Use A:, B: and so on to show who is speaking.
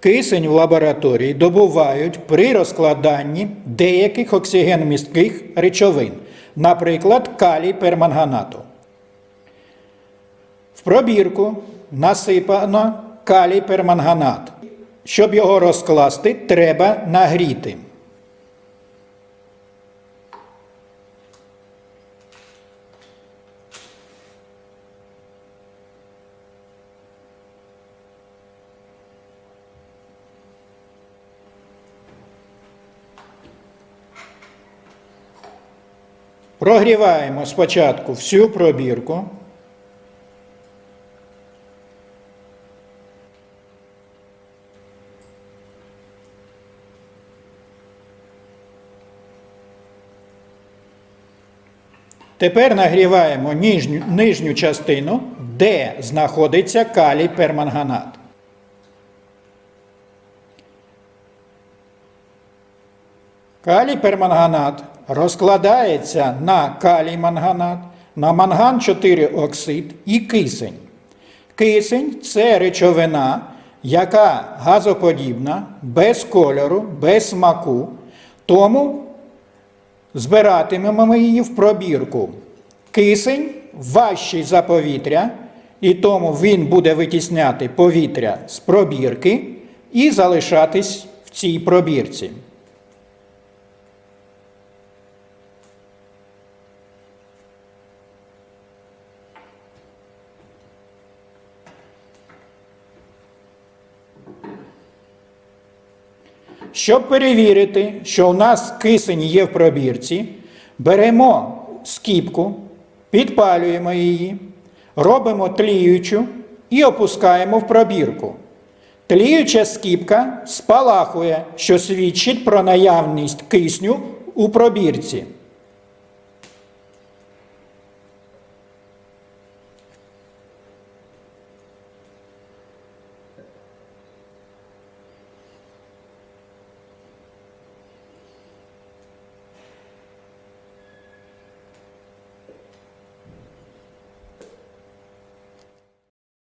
A: Кисень в лабораторії добувають при розкладанні деяких оксигенмістких речовин, наприклад, калій перманганату. В пробірку насипано калій перманганат. Щоб його розкласти, треба нагріти. Прогріваємо спочатку всю пробірку. Тепер нагріваємо нижню, нижню частину, де знаходиться калій перманганат. Калій перманганат розкладається на калій манганат, на манган 4 оксид і кисень. Кисень це речовина, яка газоподібна, без кольору, без смаку. Тому збиратимемо ми її в пробірку. Кисень важчий за повітря, і тому він буде витісняти повітря з пробірки і залишатись в цій пробірці. Щоб перевірити, що у нас кисень є в пробірці, беремо скіпку, підпалюємо її, робимо тліючу і опускаємо в пробірку. Тліюча скіпка спалахує, що свідчить про наявність кисню у пробірці.